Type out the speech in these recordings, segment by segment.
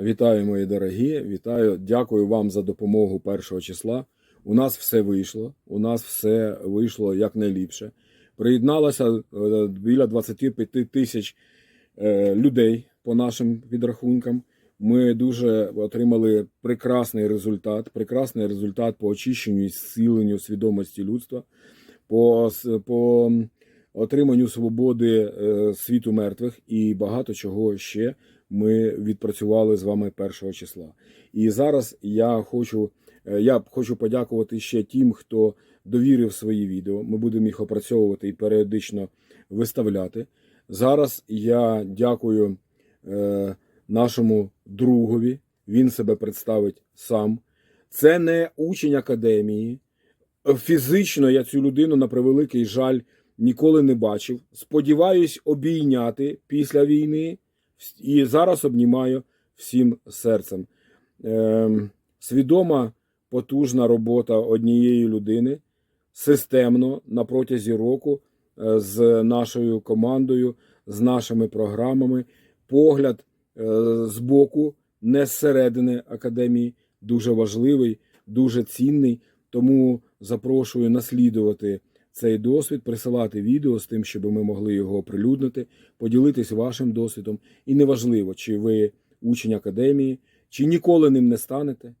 Вітаю, мої дорогі. Вітаю. Дякую вам за допомогу першого числа. У нас все вийшло. У нас все вийшло якнайліпше. Приєдналося е, біля 25 тисяч е, людей по нашим підрахункам. Ми дуже отримали прекрасний результат, прекрасний результат по очищенню і зціленню свідомості людства, по, по отриманню свободи е, світу мертвих і багато чого ще ми відпрацювали з вами першого числа. І зараз я хочу, е, я хочу подякувати ще тим, хто довірив свої відео. Ми будемо їх опрацьовувати і періодично виставляти. Зараз я дякую е, нашому другові. Він себе представить сам. Це не учень академії. Фізично я цю людину на превеликий жаль ніколи не бачив. Сподіваюсь обійняти після війни і зараз обнімаю всім серцем. Ем, свідома потужна робота однієї людини системно на протязі року е, з нашою командою, з нашими програмами. Погляд е, з боку, не зсередини академії, дуже важливий, дуже цінний. Тому запрошую наслідувати цей досвід, присилати відео з тим, щоб ми могли його оприлюднити, поділитись вашим досвідом. І неважливо, чи ви учень академії, чи ніколи ним не станете.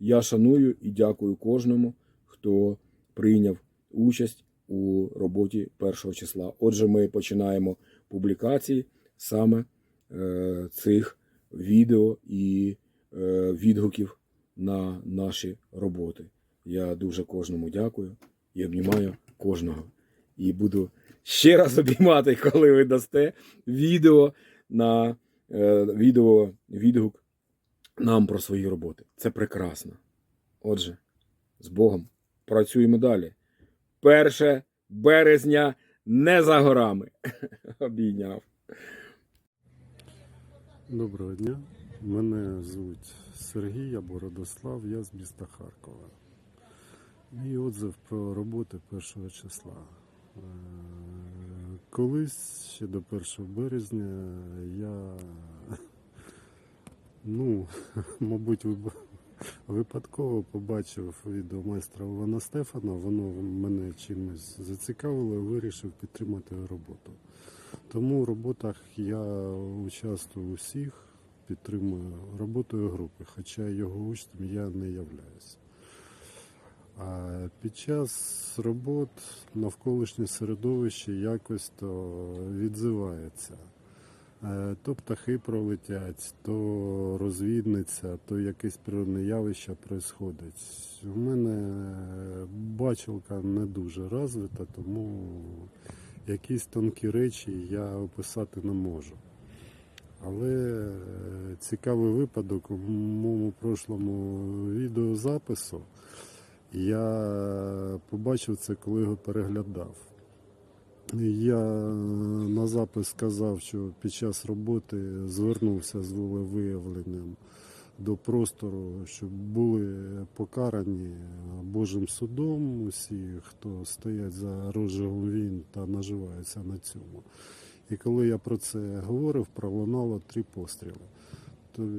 Я шаную і дякую кожному, хто прийняв участь у роботі першого числа. Отже, ми починаємо публікації саме е, цих відео і е, відгуків на наші роботи. Я дуже кожному дякую і обнімаю кожного. І буду ще раз обіймати, коли ви дасте відео на е, відео відгук нам про свої роботи. Це прекрасно. Отже, з Богом працюємо далі. Перше березня не за горами. Обійняв. Доброго дня. Мене звуть Сергій або Родослав, я з міста Харкова. Мій отзив про роботи першого числа. Е, Колись ще до 1 березня я, ну, мабуть, випадково побачив відео майстра Івана Стефана, воно мене чимось зацікавило і вирішив підтримати роботу. Тому в роботах я участвую у всіх, підтримую роботою групи, хоча його учнем я не являюсь. А під час робот навколишнє середовище якось то відзивається. Е, То птахи пролетять, то розвідниця, то якесь природне явище происходить. У мене бачилка не дуже розвита, тому якісь тонкі речі я описати не можу. Але е, цікавий випадок у моєму прошлому відеозапису. Я побачив це, коли його переглядав. Я на запис сказав, що під час роботи звернувся з волевиявленням до простору, щоб були покарані Божим судом усі, хто стоять за розжигом війн та наживаються на цьому. І коли я про це говорив, пролунало три постріли.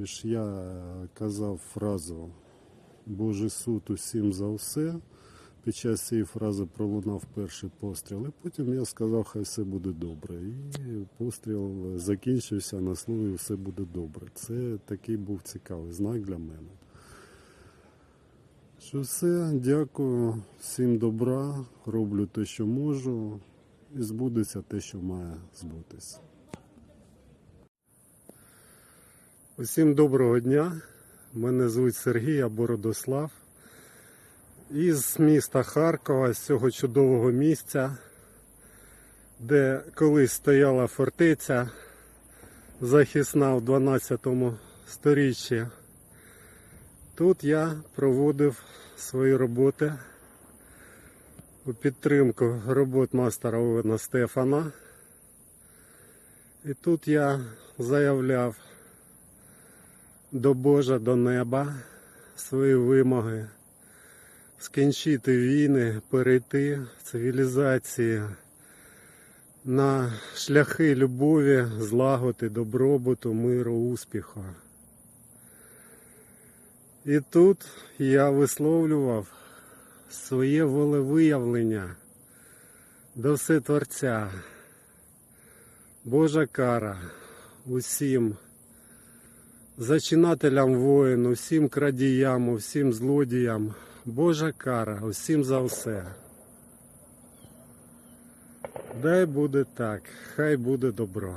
Ж я казав фразу Божий суд усім за все. Під час цієї фрази пролунав перший постріл, і потім я сказав, хай все буде добре. І постріл закінчився на слові все буде добре. Це такий був цікавий знак для мене. Що все, дякую, всім добра, роблю те, що можу, і збудеться те, що має збутись. Усім доброго дня. Мене звуть Сергій або Родослав. Із міста Харкова, з цього чудового місця, де колись стояла фортеця захисна в 12 сторіччі. Тут я проводив свої роботи у підтримку робот мастера Овена Стефана. І тут я заявляв до Божа, до неба свої вимоги скінчити війни, перейти в цивілізації на шляхи любові, злагоди, добробуту, миру, успіху. І тут я висловлював своє волевиявлення до Всетворця. Божа кара усім зачинателям воїн, усім крадіям, усім злодіям. Божа кара усім за все. Дай буде так, хай буде добро.